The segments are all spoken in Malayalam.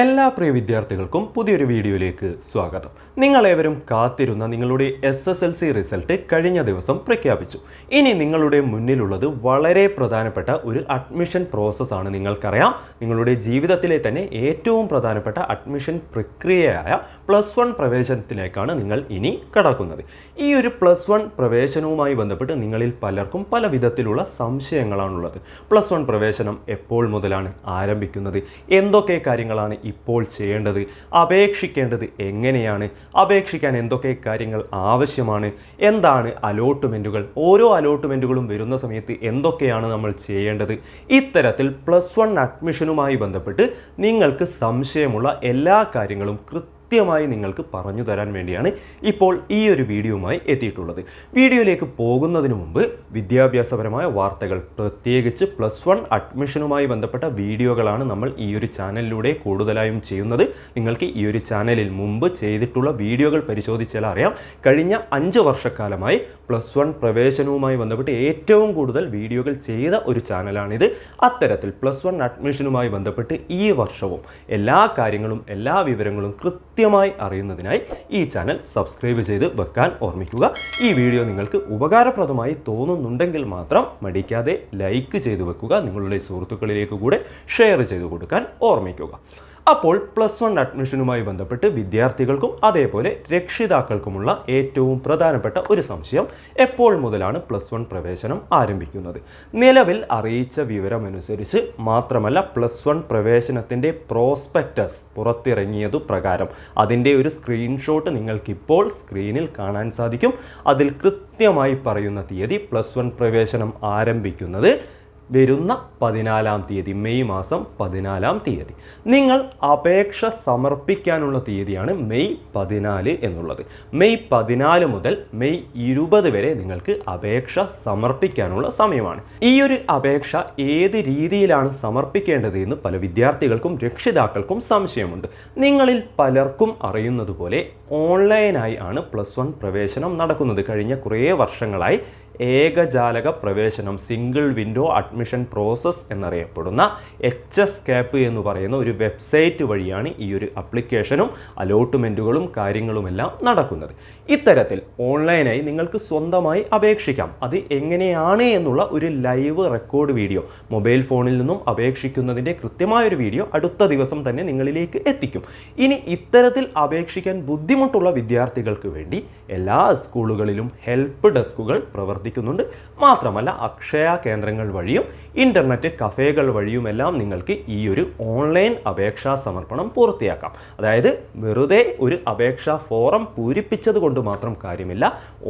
എല്ലാ പ്രിയ വിദ്യാർത്ഥികൾക്കും പുതിയൊരു വീഡിയോയിലേക്ക് സ്വാഗതം. നിങ്ങളേവരും കാത്തിരുന്ന നിങ്ങളുടെ S S L C result കഴിഞ്ഞ ദിവസം പ്രഖ്യാപിച്ചു. ഇനി നിങ്ങളുടെ മുന്നിലുള്ളത് വളരെ പ്രധാനപ്പെട്ട ഒരു അഡ്മിഷൻ പ്രോസസ്സാണ് നിങ്ങൾക്കറിയാം. നിങ്ങളുടെ ജീവിതത്തിലെ തന്നെ ഏറ്റവും പ്രധാനപ്പെട്ട അഡ്മിഷൻ പ്രക്രിയയായ പ്ലസ് വൺ പ്രവേശനത്തിലേക്കാണ് നിങ്ങൾ ഇനി കടക്കുന്നത്. ഈ ഒരു പ്ലസ് വൺ പ്രവേശനവുമായി ബന്ധപ്പെട്ട് നിങ്ങളിൽ പലർക്കും പല വിധത്തിലുള്ള സംശയങ്ങളാണുള്ളത്. പ്ലസ് വൺ പ്രവേശനം എപ്പോൾ മുതലാണ് ആരംഭിക്കുന്നത്? എന്തൊക്കെ കാര്യങ്ങളാണ് ഇപ്പോൾ ചെയ്യേണ്ടത്? അപേക്ഷിക്കേണ്ടത് എങ്ങനെയാണ്? അപേക്ഷിക്കാൻ എന്തൊക്കെ കാര്യങ്ങൾ ആവശ്യമാണ്? എന്താണ് അലോട്ട്മെന്റുകൾ ഓരോ അലോട്ട്മെന്റുകളും വരുന്ന സമയത്ത് എന്തൊക്കെയാണ് നമ്മൾ ചെയ്യേണ്ടത്? ഇത്തരത്തിൽ പ്ലസ് വൺ അഡ്മിഷനുമായി ബന്ധപ്പെട്ട് നിങ്ങൾക്ക് സംശയമുള്ള എല്ലാ കാര്യങ്ങളും കൃത്യം കൃത്യമായി നിങ്ങൾക്ക് പറഞ്ഞു തരാൻ വേണ്ടിയാണ് ഇപ്പോൾ ഈ ഒരു വീഡിയോയുമായി എത്തിയിട്ടുള്ളത്. വീഡിയോയിലേക്ക് പോകുന്നതിന് മുമ്പ് വിദ്യാഭ്യാസപരമായ വാർത്തകൾ പ്രത്യേകിച്ച് പ്ലസ് വൺ അഡ്മിഷനുമായി ബന്ധപ്പെട്ട വീഡിയോകളാണ് നമ്മൾ ഈ ഒരു ചാനലിലൂടെ കൂടുതലായും ചെയ്യുന്നത്. നിങ്ങൾക്ക് ഈ ഒരു ചാനലിൽ മുമ്പ് ചെയ്തിട്ടുള്ള വീഡിയോകൾ പരിശോധിച്ചാൽ അറിയാം. കഴിഞ്ഞ അഞ്ച് വർഷക്കാലമായി പ്ലസ് വൺ പ്രവേശനവുമായി ബന്ധപ്പെട്ട് ഏറ്റവും കൂടുതൽ വീഡിയോകൾ ചെയ്ത ഒരു ചാനലാണിത്. അത്തരത്തിൽ പ്ലസ് വൺ അഡ്മിഷനുമായി ബന്ധപ്പെട്ട് ഈ വർഷവും എല്ലാ കാര്യങ്ങളും എല്ലാ വിവരങ്ങളും കൃത്യമായി അറിയുന്നതിനായി ഈ ചാനൽ സബ്സ്ക്രൈബ് ചെയ്ത് വെക്കാൻ ഓർമ്മിക്കുക. ഈ വീഡിയോ നിങ്ങൾക്ക് ഉപകാരപ്രദമായി തോന്നുന്നുണ്ടെങ്കിൽ മാത്രം മടിക്കാതെ ലൈക്ക് ചെയ്തു വെക്കുക. നിങ്ങളുടെ സുഹൃത്തുക്കളിലേക്ക് കൂടെ ഷെയർ ചെയ്തു കൊടുക്കാൻ ഓർമ്മിക്കുക. അപ്പോൾ പ്ലസ് വൺ അഡ്മിഷനുമായി ബന്ധപ്പെട്ട് വിദ്യാർത്ഥികൾക്കും അതേപോലെ രക്ഷിതാക്കൾക്കുമുള്ള ഏറ്റവും പ്രധാനപ്പെട്ട ഒരു സംശയം എപ്പോൾ മുതലാണ് പ്ലസ് വൺ പ്രവേശനം ആരംഭിക്കുന്നത്? നിലവിൽ അറിയിച്ച വിവരമനുസരിച്ച് മാത്രമല്ല പ്ലസ് വൺ പ്രവേശനത്തിന്റെ പ്രോസ്പെക്ടസ് പുറത്തിറങ്ങിയതു പ്രകാരം. അതിന്റെ ഒരു സ്ക്രീൻഷോട്ട് നിങ്ങൾക്കിപ്പോൾ സ്ക്രീനിൽ കാണാൻ സാധിക്കും. അതിൽ കൃത്യമായി പറയുന്ന തീയതി പ്ലസ് വൺ പ്രവേശനം ആരംഭിക്കുന്നത് വരുന്ന പതിനാലാം തീയതി മെയ് മാസം പതിനാലാം തീയതി. നിങ്ങൾ അപേക്ഷ സമർപ്പിക്കാനുള്ള തീയതിയാണ് മെയ് പതിനാല് എന്നുള്ളത്. മെയ് പതിനാല് മുതൽ മെയ് ഇരുപത് വരെ നിങ്ങൾക്ക് അപേക്ഷ സമർപ്പിക്കാനുള്ള സമയമാണ്. ഈ ഒരു അപേക്ഷ ഏത് രീതിയിലാണ് സമർപ്പിക്കേണ്ടത് എന്ന് പല വിദ്യാർത്ഥികൾക്കും രക്ഷിതാക്കൾക്കും സംശയമുണ്ട്. നിങ്ങളിൽ പലർക്കും അറിയുന്നത് പോലെ ഓൺലൈനായി ആണ് പ്ലസ് വൺ പ്രവേശനം നടക്കുന്നത്. കഴിഞ്ഞ കുറേ വർഷങ്ങളായി ഏകജാലക പ്രവേശനം സിംഗിൾ വിൻഡോ അഡ്മിഷൻ പ്രോസസ്സ് എന്നറിയപ്പെടുന്ന എച്ച് എസ് കാപ്പ് എന്ന് പറയുന്ന ഒരു വെബ്സൈറ്റ് വഴിയാണ് ഈ ഒരു അപ്ലിക്കേഷനും അലോട്ട്മെന്റുകളും കാര്യങ്ങളുമെല്ലാം നടക്കുന്നത്. ഇത്തരത്തിൽ ഓൺലൈനായി നിങ്ങൾക്ക് സ്വന്തമായി അപേക്ഷിക്കാം. അത് എങ്ങനെയാണ് എന്നുള്ള ഒരു ലൈവ് റെക്കോർഡ് വീഡിയോ മൊബൈൽ ഫോണിൽ നിന്നും അപേക്ഷിക്കുന്നതിന്റെ കൃത്യമായൊരു വീഡിയോ അടുത്ത ദിവസം തന്നെ നിങ്ങളിലേക്ക് എത്തിക്കും. ഇനി ഇത്തരത്തിൽ അപേക്ഷിക്കാൻ ബുദ്ധിമുട്ടുള്ള വിദ്യാർത്ഥികൾക്ക് വേണ്ടി എല്ലാ സ്കൂളുകളിലും ഹെൽപ്പ് ഡെസ്കുകൾ പ്രവർത്തിക്കുന്നുണ്ട് മാത്രമല്ല അക്ഷയ കേന്ദ്രങ്ങൾ വഴിയും ഇന്റർനെറ്റ് കഫേകൾ വഴിയുമെല്ലാം നിങ്ങൾക്ക് ഈ ഒരു ഓൺലൈൻ അപേക്ഷാ സമർപ്പണം പൂർത്തിയാക്കാം. അതായത് വെറുതെ ഒരു അപേക്ഷാ ഫോറം പൂരിപ്പിച്ചത് കൊണ്ട് മാത്രം കാര്യമില്ല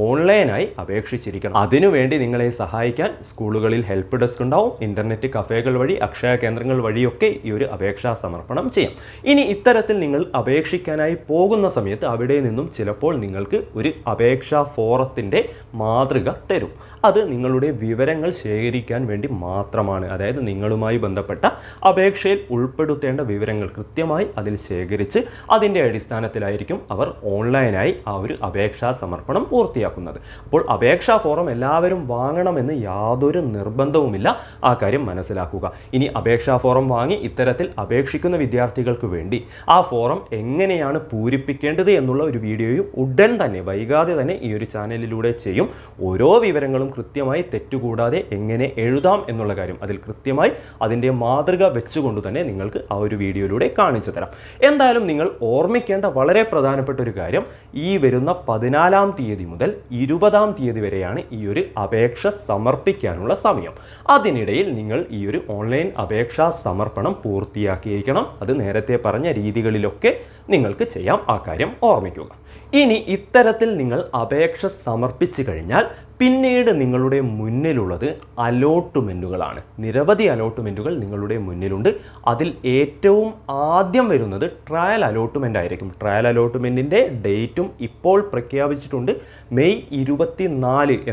ഓൺലൈനായി അപേക്ഷിച്ചിരിക്കണം. അതിനുവേണ്ടി നിങ്ങളെ സഹായിക്കാൻ സ്കൂളുകളിൽ ഹെൽപ്പ് ഡെസ്ക് ഉണ്ടാവും. ഇന്റർനെറ്റ് കഫേകൾ വഴി അക്ഷയ കേന്ദ്രങ്ങൾ വഴിയൊക്കെ ഈ ഒരു അപേക്ഷാ സമർപ്പണം ചെയ്യാം. ഇനി ഇത്തരത്തിൽ നിങ്ങൾ അപേക്ഷിക്കാനായി പോകുന്ന സമയത്ത് അവിടെ നിന്നും ചിലപ്പോൾ നിങ്ങൾക്ക് ഒരു അപേക്ഷാ ഫോറത്തിന്റെ മാതൃക തരും. അത് നിങ്ങളുടെ വിവരങ്ങൾ ശേഖരിക്കാൻ വേണ്ടി മാത്രമാണ്. അതായത് നിങ്ങളുമായി ബന്ധപ്പെട്ട അപേക്ഷയിൽ ഉൾപ്പെടുത്തേണ്ട വിവരങ്ങൾ കൃത്യമായി അതിൽ ശേഖരിച്ച് അതിന്റെ അടിസ്ഥാനത്തിലായിരിക്കും അവർ ഓൺലൈനായി ആ ഒരു അപേക്ഷാ സമർപ്പണം പൂർത്തിയാക്കുന്നത്. അപ്പോൾ അപേക്ഷാ ഫോറം എല്ലാവരും വാങ്ങണമെന്ന് യാതൊരു നിർബന്ധവുമില്ല. ആ കാര്യം മനസ്സിലാക്കുക. ഇനി അപേക്ഷാ ഫോറം വാങ്ങി ഇത്തരത്തിൽ അപേക്ഷിക്കുന്ന വിദ്യാർത്ഥികൾക്ക് വേണ്ടി ആ ഫോറം എങ്ങനെയാണ് പൂരിപ്പിക്കേണ്ടത് എന്നുള്ള ഒരു വീഡിയോയും ഉടൻ തന്നെ വൈകാതെ തന്നെ ഈ ഒരു ചാനലിലൂടെ ചെയ്യും. ഓരോ വിവരങ്ങളും കൃത്യമായി തെറ്റുകൂടാതെ എങ്ങനെ എഴുതാം എന്നുള്ള കാര്യം അതിൽ കൃത്യമായി അതിന്റെ മാതൃക വെച്ചുകൊണ്ട് തന്നെ നിങ്ങൾക്ക് ആ ഒരു വീഡിയോയിലൂടെ കാണിച്ചു തരാം. എന്തായാലും നിങ്ങൾ ഓർമ്മിക്കേണ്ട വളരെ പ്രധാനപ്പെട്ട ഒരു കാര്യം ഈ വരുന്ന പതിനാലാം തീയതി മുതൽ ഇരുപതാം തീയതി വരെയാണ് ഈ ഒരു അപേക്ഷ സമർപ്പിക്കാനുള്ള സമയം. അതിനിടയിൽ നിങ്ങൾ ഈ ഒരു ഓൺലൈൻ അപേക്ഷാ സമർപ്പണം പൂർത്തിയാക്കിയിരിക്കണം. അത് നേരത്തെ പറഞ്ഞ രീതികളിലൊക്കെ നിങ്ങൾക്ക് ചെയ്യാം. ആ കാര്യം ഓർമ്മിക്കുക. ഇനി ഇത്തരത്തിൽ നിങ്ങൾ അപേക്ഷ സമർപ്പിച്ചു കഴിഞ്ഞാൽ പിന്നീട് നിങ്ങളുടെ മുന്നിലുള്ളത് അലോട്ട്മെന്റുകളാണ് നിരവധി അലോട്ട്മെന്റുകൾ നിങ്ങളുടെ മുന്നിലുണ്ട്. അതിൽ ഏറ്റവും ആദ്യം വരുന്നത് ട്രയൽ അലോട്ട്മെന്റ് ആയിരിക്കും. ട്രയൽ അലോട്ട്മെന്റിന്റെ ഡേറ്റും ഇപ്പോൾ പ്രഖ്യാപിച്ചിട്ടുണ്ട്. മെയ് ഇരുപത്തി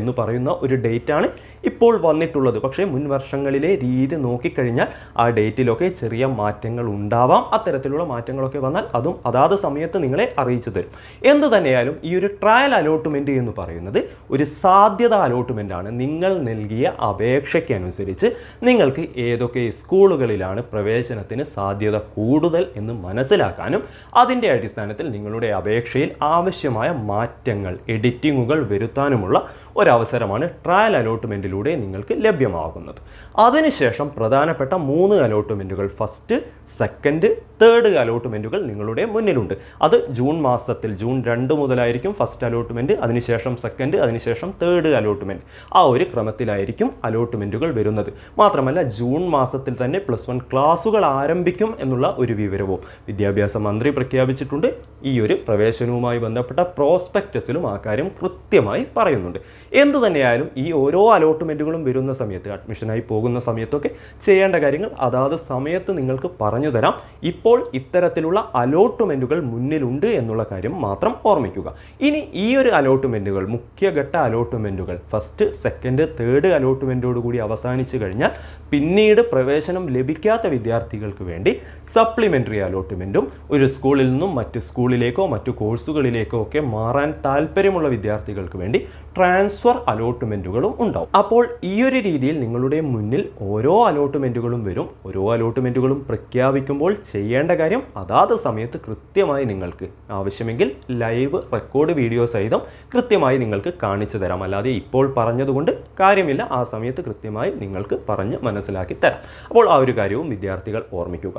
എന്ന് പറയുന്ന ഒരു ഡേറ്റാണ് ഇപ്പോൾ വന്നിട്ടുള്ളത്. പക്ഷേ മുൻ വർഷങ്ങളിലെ രീതി നോക്കിക്കഴിഞ്ഞാൽ ആ ഡേറ്റിലൊക്കെ ചെറിയ മാറ്റങ്ങൾ ഉണ്ടാവാം. അത്തരത്തിലുള്ള മാറ്റങ്ങളൊക്കെ വന്നാൽ അതും അതാത് സമയത്ത് നിങ്ങളെ അറിയിച്ചു തരും. എന്ത് തന്നെയായാലും ഈ ഒരു ട്രയൽ അലോട്ട്മെന്റ് എന്ന് പറയുന്നത് ഒരു സാധ്യത അലോട്ട്മെന്റ് ആണ്. നിങ്ങൾ നൽകിയ അപേക്ഷയ്ക്കനുസരിച്ച് നിങ്ങൾക്ക് ഏതൊക്കെ സ്കൂളുകളിലാണ് പ്രവേശനത്തിന് സാധ്യത കൂടുതൽ എന്ന് മനസ്സിലാക്കാനും അതിന്റെ അടിസ്ഥാനത്തിൽ നിങ്ങളുടെ അപേക്ഷയിൽ ആവശ്യമായ മാറ്റങ്ങൾ എഡിറ്റിങ്ങുകൾ വരുത്താനുമുള്ള ഒരവസരമാണ് ട്രയൽ അലോട്ട്മെന്റിലൂടെ നിങ്ങൾക്ക് ലഭ്യമാകുന്നത്. അതിനുശേഷം പ്രധാനപ്പെട്ട മൂന്ന് അലോട്ട്മെന്റുകൾ ഫസ്റ്റ് സെക്കൻഡ് തേർഡ് അലോട്ട്മെന്റുകൾ നിങ്ങളുടെ മുന്നിലുണ്ട്. അത് ജൂൺ മാസത്തിൽ ജൂൺ രണ്ട് മുതലായിരിക്കും ഫസ്റ്റ് അലോട്ട്മെന്റ് അതിനുശേഷം സെക്കൻഡ് അതിനുശേഷം തേർഡ് അലോട്ട്മെന്റ് ആ ഒരു ക്രമത്തിലായിരിക്കും അലോട്ട്മെന്റുകൾ വരുന്നത്. മാത്രമല്ല ജൂൺ മാസത്തിൽ തന്നെ പ്ലസ് വൺ ക്ലാസ്സുകൾ ആരംഭിക്കും എന്നുള്ള ഒരു വിവരവും വിദ്യാഭ്യാസ മന്ത്രി പ്രഖ്യാപിച്ചിട്ടുണ്ട്. ഈ ഒരു പ്രവേശനവുമായി ബന്ധപ്പെട്ട പ്രോസ്പെക്റ്റസിലും ആ കാര്യം കൃത്യമായി പറയുന്നുണ്ട്. എന്തു തന്നെയായാലും ഈ ഓരോ അലോട്ട്മെന്റുകളും വരുന്ന സമയത്ത് അഡ്മിഷനായി പോകുന്ന സമയത്തൊക്കെ ചെയ്യേണ്ട കാര്യങ്ങൾ അതാത് സമയത്ത് നിങ്ങൾക്ക് പറഞ്ഞു തരാം. ഇപ്പോൾ ഇത്തരത്തിലുള്ള അലോട്ട്മെന്റുകൾ മുന്നിലുണ്ട് എന്നുള്ള കാര്യം മാത്രം ഓർമ്മിക്കുക. ഇനി ഈ ഒരു അലോട്ട്മെന്റുകൾ മുഖ്യഘട്ട അലോട്ട്മെന്റുകൾ ഫസ്റ്റ് സെക്കൻഡ് തേർഡ് അലോട്ട്മെന്റോട് കൂടി അവസാനിച്ചു കഴിഞ്ഞാൽ പിന്നീട് പ്രവേശനം ലഭിക്കാത്ത വിദ്യാർത്ഥികൾക്ക് വേണ്ടി സപ്ലിമെന്ററി അലോട്ട്മെന്റും ഒരു സ്കൂളിൽ നിന്നും മറ്റ് സ്കൂളിലേക്കോ മറ്റു കോഴ്സുകളിലേക്കോ ഒക്കെ മാറാൻ താല്പര്യമുള്ള വിദ്യാർത്ഥികൾക്ക് വേണ്ടി ട്രാൻസ്ഫർ അലോട്ട്മെന്റുകളും ഉണ്ടാവും. അപ്പോൾ ഈ ഒരു രീതിയിൽ നിങ്ങളുടെ മുന്നിൽ ഓരോ അലോട്ട്മെന്റുകളും വരും. ഓരോ അലോട്ട്മെന്റുകളും പ്രഖ്യാപിക്കുമ്പോൾ ചെയ്യേണ്ട കാര്യം അതാത് സമയത്ത് കൃത്യമായി നിങ്ങൾക്ക് ആവശ്യമെങ്കിൽ ലൈവ് റെക്കോർഡ് വീഡിയോ സഹിതം കൃത്യമായി നിങ്ങൾക്ക് കാണിച്ചു തരാം. അല്ലാതെ ഇപ്പോൾ പറഞ്ഞതുകൊണ്ട് കാര്യമില്ല. ആ സമയത്ത് കൃത്യമായി നിങ്ങൾക്ക് പറഞ്ഞ് മനസ്സിലാക്കി തരാം. അപ്പോൾ ആ ഒരു കാര്യവും വിദ്യാർത്ഥികൾ ഓർമ്മിക്കുക.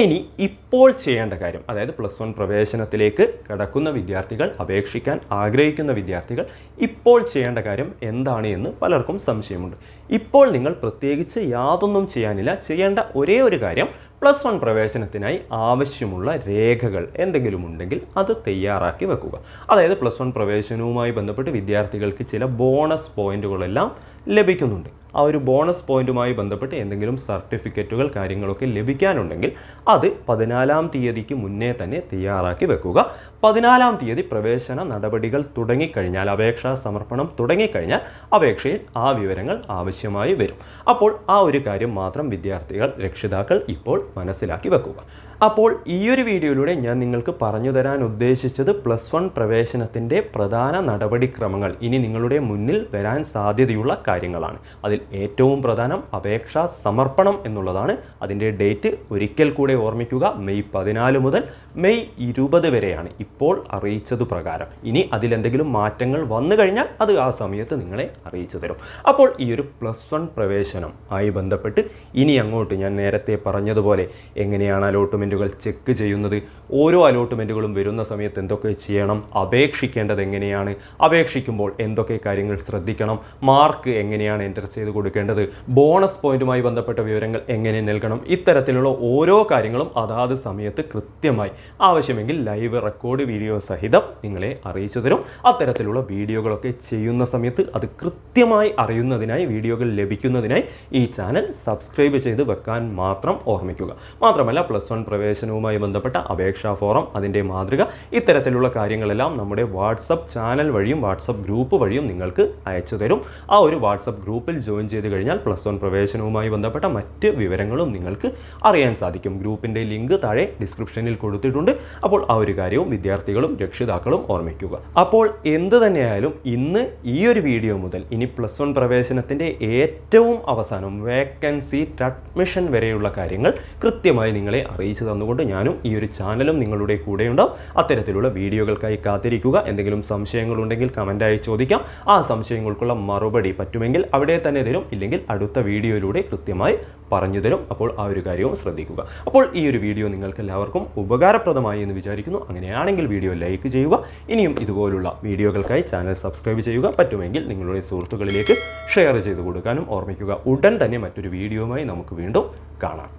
ഇനി ഇപ്പോൾ ചെയ്യേണ്ട കാര്യം അതായത് പ്ലസ് വൺ പ്രവേശനത്തിലേക്ക് കടക്കുന്ന വിദ്യാർത്ഥികൾ അപേക്ഷിക്കാൻ ആഗ്രഹിക്കുന്ന വിദ്യാർത്ഥികൾ ഇപ്പോൾ ചെയ്യേണ്ട കാര്യം എന്താണ് എന്ന് പലർക്കും സംശയമുണ്ട്. ഇപ്പോൾ നിങ്ങൾ പ്രത്യേകിച്ച് യാതൊന്നും ചെയ്യാനില്ല ചെയ്യേണ്ട ഒരേ ഒരു കാര്യം പ്ലസ് വൺ പ്രവേശനത്തിനായി ആവശ്യമുള്ള രേഖകൾ എന്തെങ്കിലും ഉണ്ടെങ്കിൽ അത് തയ്യാറാക്കി വെക്കുക. അതായത് പ്ലസ് വൺ പ്രവേശനവുമായി ബന്ധപ്പെട്ട് വിദ്യാർത്ഥികൾക്ക് ചില ബോണസ് പോയിന്റുകളെല്ലാം ലഭിക്കുന്നുണ്ട്. ആ ഒരു ബോണസ് പോയിന്റുമായി ബന്ധപ്പെട്ട് എന്തെങ്കിലും സർട്ടിഫിക്കറ്റുകൾ കാര്യങ്ങളൊക്കെ ലഭിക്കാനുണ്ടെങ്കിൽ അത് പതിനാലാം തീയതിക്ക് മുന്നേ തന്നെ തയ്യാറാക്കി വെക്കുക. പതിനാലാം തീയതി പ്രവേശന നടപടികൾ തുടങ്ങിക്കഴിഞ്ഞാൽ അപേക്ഷാ സമർപ്പണം തുടങ്ങിക്കഴിഞ്ഞാൽ അപേക്ഷയിൽ ആ വിവരങ്ങൾ ആവശ്യമായി വരും. അപ്പോൾ ആ ഒരു കാര്യം മാത്രം വിദ്യാർത്ഥികൾ രക്ഷിതാക്കൾ ഇപ്പോൾ മനസ്സിലാക്കി വെക്കുക. അപ്പോൾ ഈ ഒരു വീഡിയോയിലൂടെ ഞാൻ നിങ്ങൾക്ക് പറഞ്ഞു തരാൻ ഉദ്ദേശിച്ചത് പ്ലസ് വൺ പ്രവേശനത്തിന്റെ പ്രധാന നടപടിക്രമങ്ങൾ ഇനി നിങ്ങളുടെ മുന്നിൽ വരാൻ സാധ്യതയുള്ള കാര്യങ്ങളാണ്. അതിൽ ഏറ്റവും പ്രധാനം അപേക്ഷാ സമർപ്പണം എന്നുള്ളതാണ്. അതിന്റെ ഡേറ്റ് ഒരിക്കൽ കൂടെ ഓർമ്മിക്കുക മെയ് പതിനാല് മുതൽ മെയ് ഇരുപത് വരെയാണ് ഇപ്പോൾ അറിയിച്ചത് പ്രകാരം. ഇനി അതിലെന്തെങ്കിലും മാറ്റങ്ങൾ വന്നു കഴിഞ്ഞാൽ അത് ആ സമയത്ത് നിങ്ങളെ അറിയിച്ചു തരും. അപ്പോൾ ഈ ഒരു പ്ലസ് വൺ പ്രവേശനം ആയി ബന്ധപ്പെട്ട് ഇനി അങ്ങോട്ട് ഞാൻ നേരത്തെ പറഞ്ഞതുപോലെ എങ്ങനെയാണ് അലോട്ട്മെന്റുകൾ ചെക്ക് ചെയ്യുന്നത് ഓരോ അലോട്ട്മെന്റുകളും വരുന്ന സമയത്ത് എന്തൊക്കെ ചെയ്യണം അപേക്ഷിക്കേണ്ടത് എങ്ങനെയാണ് അപേക്ഷിക്കുമ്പോൾ എന്തൊക്കെ കാര്യങ്ങൾ ശ്രദ്ധിക്കണം മാർക്ക് എങ്ങനെയാണ് എന്റർ ചെയ്ത് കൊടുക്കേണ്ടത് ബോണസ് പോയിന്റുമായി ബന്ധപ്പെട്ട വിവരങ്ങൾ എങ്ങനെ നൽകണം ഇത്തരത്തിലുള്ള ഓരോ കാര്യങ്ങളും അതാത് സമയത്ത് കൃത്യമായി. ആവശ്യമെങ്കിൽ ലൈവ് റെക്കോർഡ് വീഡിയോ സഹിതം നിങ്ങളെ അറിയിച്ചു തരും. അത്തരത്തിലുള്ള വീഡിയോകളൊക്കെ ചെയ്യുന്ന സമയത്ത് അത് കൃത്യമായി അറിയുന്നതിനായി വീഡിയോകൾ ലഭിക്കുന്നതിനായി ഈ ചാനൽ സബ്സ്ക്രൈബ് ചെയ്ത് വെക്കാൻ മാത്രം ഓർമ്മിക്കുക. മാത്രമല്ല പ്ലസ് വൺ പ്രവേശനവുമായി ബന്ധപ്പെട്ട അപേക്ഷാ ഫോറം അതിന്റെ മാതൃക ഇത്തരത്തിലുള്ള കാര്യങ്ങളെല്ലാം നമ്മുടെ വാട്സപ്പ് ചാനൽ വഴിയും വാട്സപ്പ് ഗ്രൂപ്പ് വഴിയും നിങ്ങൾക്ക് അയച്ചു തരും. ആ ഒരു വാട്സപ്പ് ഗ്രൂപ്പിൽ ജോയിൻ ചെയ്ത് കഴിഞ്ഞാൽ പ്ലസ് വൺ പ്രവേശനവുമായി ബന്ധപ്പെട്ട മറ്റ് വിവരങ്ങളും നിങ്ങൾക്ക് അറിയാൻ സാധിക്കും. ഗ്രൂപ്പിന്റെ ലിങ്ക് താഴെ ഡിസ്ക്രിപ്ഷനിൽ കൊടുത്തിട്ടുണ്ട്. അപ്പോൾ ആ ഒരു കാര്യവും വിദ്യാർത്ഥികളും രക്ഷിതാക്കളും ഓർമ്മിക്കുക. അപ്പോൾ എന്ത് തന്നെയായാലും ഇന്ന് ഈ ഒരു വീഡിയോ മുതൽ ഇനി പ്ലസ് വൺ പ്രവേശനത്തിന്റെ ഏറ്റവും അവസാനം വേക്കൻസി അഡ്മിഷൻ വരെയുള്ള കാര്യങ്ങൾ കൃത്യമായി നിങ്ങളെ അറിയിച്ചു തന്നുകൊണ്ട് ഞാനും ഈ ഒരു ചാനലും നിങ്ങളുടെ കൂടെ കൂടെയുണ്ടാവും അത്തരത്തിലുള്ള വീഡിയോകൾക്കായി കാത്തിരിക്കുക. എന്തെങ്കിലും സംശയങ്ങളുണ്ടെങ്കിൽ കമന്റായി ചോദിക്കാം. ആ സംശയങ്ങൾക്കുള്ള മറുപടി പറ്റുമെങ്കിൽ അവിടെ തന്നെ തരും. ഇല്ലെങ്കിൽ അടുത്ത വീഡിയോയിലൂടെ കൃത്യമായി പറഞ്ഞു തരും. അപ്പോൾ ആ ഒരു കാര്യവും ശ്രദ്ധിക്കുക. അപ്പോൾ ഈ ഒരു വീഡിയോ നിങ്ങൾക്ക് എല്ലാവർക്കും ഉപകാരപ്രദമായി എന്ന് വിചാരിക്കുന്നു. അങ്ങനെയാണെങ്കിൽ വീഡിയോ ലൈക്ക് ചെയ്യുക. ഇനിയും ഇതുപോലുള്ള വീഡിയോകൾക്കായി ചാനൽ സബ്സ്ക്രൈബ് ചെയ്യുക. പറ്റുമെങ്കിൽ നിങ്ങളുടെ സുഹൃത്തുക്കളിലേക്ക് ഷെയർ ചെയ്ത് കൊടുക്കാനും ഓർമ്മിക്കുക. ഉടൻ തന്നെ മറ്റൊരു വീഡിയോയുമായി നമുക്ക് വീണ്ടും കാണാം.